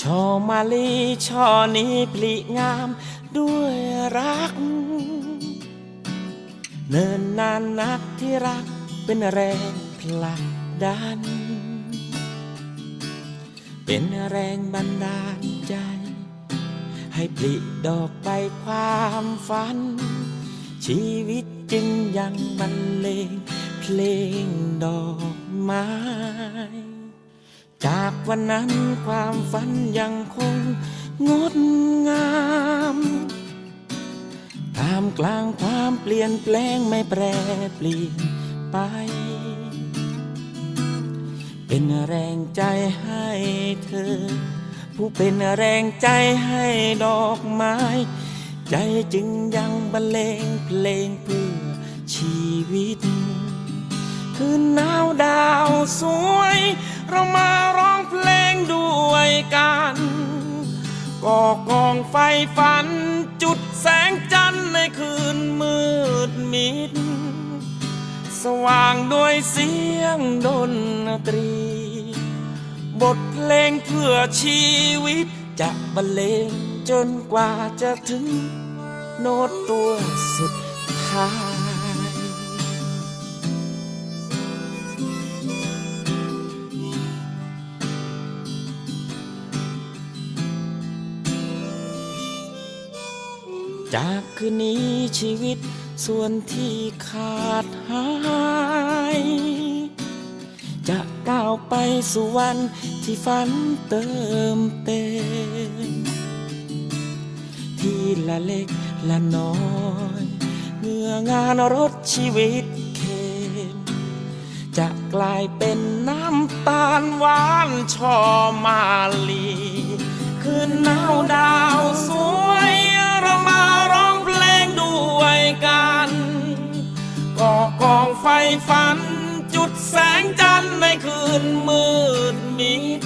ช่อมาลีช่อนี้พลิงามด้วยรัก เนินนานนักที่รักเป็นแรงผลักดัน เป็นแรงบันดาลใจ ให้ผลิดอกไปความฝัน ชีวิตจึงยังบรรเลงเพลงดอกไม้ จากวันนั้นความฝันยังคงงดงามท่ามกลางความเปลี่ยนแปลงไม่แปรเปลี่ยนไป เป็นแรงใจให้เธอ ผู้เป็นแรงใจให้ดอกไม้ ใจจึงยังบรรเลงเพลงเพื่อชีวิต คืนหนาวดาวสว ก่อกองไฟฝัน จุดแสงจันทร์ในคืนมืดมิด สว่างด้วยเสียงดนตรี บทเพลงเพื่อชีวิต จะบรรเลงจนกว่าจะถึง โน้ตตัวสุดท้าย จากคืนนี้ชีวิตส่วนที่ขาดหาย จะก้าวไปสู่วันที่ฝันเติมเต็มที่ละเล็กละน้อยเมื่องานรถชีวิตเข็มจะกลายเป็นน้ำตาลหวานชอมาลี คืนหนาวดาวสวยรามา ฝัน จุดแสงจันทร์ในคืนมืดมิด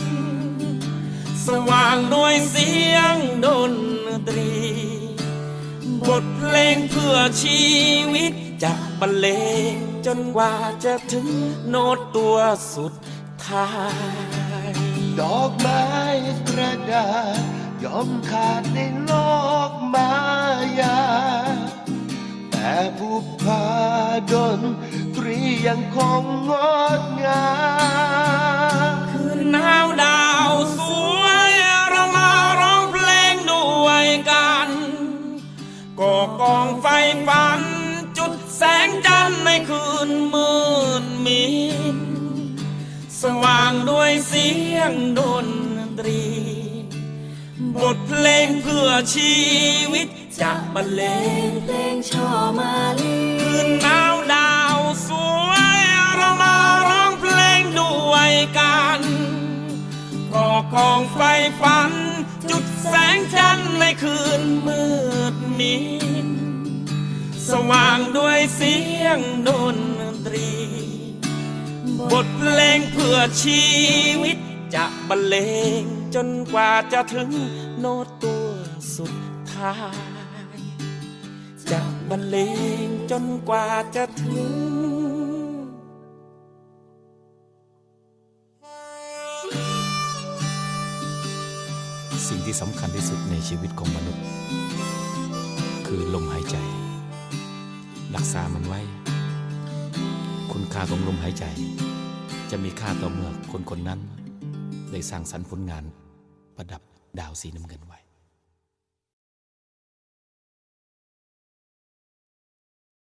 สว่างด้วยเสียงดนตรี บทเพลงเพื่อชีวิตจะบรรเลงจนกว่าจะถึงโน้ตตัวสุดท้าย ดอกไม้กระดาษยอมขาดในโลกมายาแต่ผู้พาดน ยังคงงดงามคืนหนาวดาวสวยเรามาร้องเพลงด้วยกันก่อกองไฟฝัน จุดแสงจันทร์ในคืนมืดมิดสว่างด้วยเสียงดนตรี บทเพลงเพื่อชีวิตจะบรรเลงเพลงช่อมาลีคืนหนาวดาว สวยเรามาร้องเพลงด้วยกันก่อกองไฟฝัน จุดแสงจันทร์ในคืนมืดมิดสว่างด้วยเสียงดนตรี บทเพลงเพื่อชีวิตจะบรรเลงจนกว่าจะถึงโน้ตตัวสุดท้าย จะบรรเลง จนกว่าจะถึง สิ่งที่สำคัญที่สุดในชีวิตของมนุษย์ คือลมหายใจ รักษามันไว้ คุณค่าของลมหายใจ จะมีค่าต่อเมื่อคนคนนั้น ได้สร้างสรรค์ผลงานประดับดาวสีน้ำเงินไว้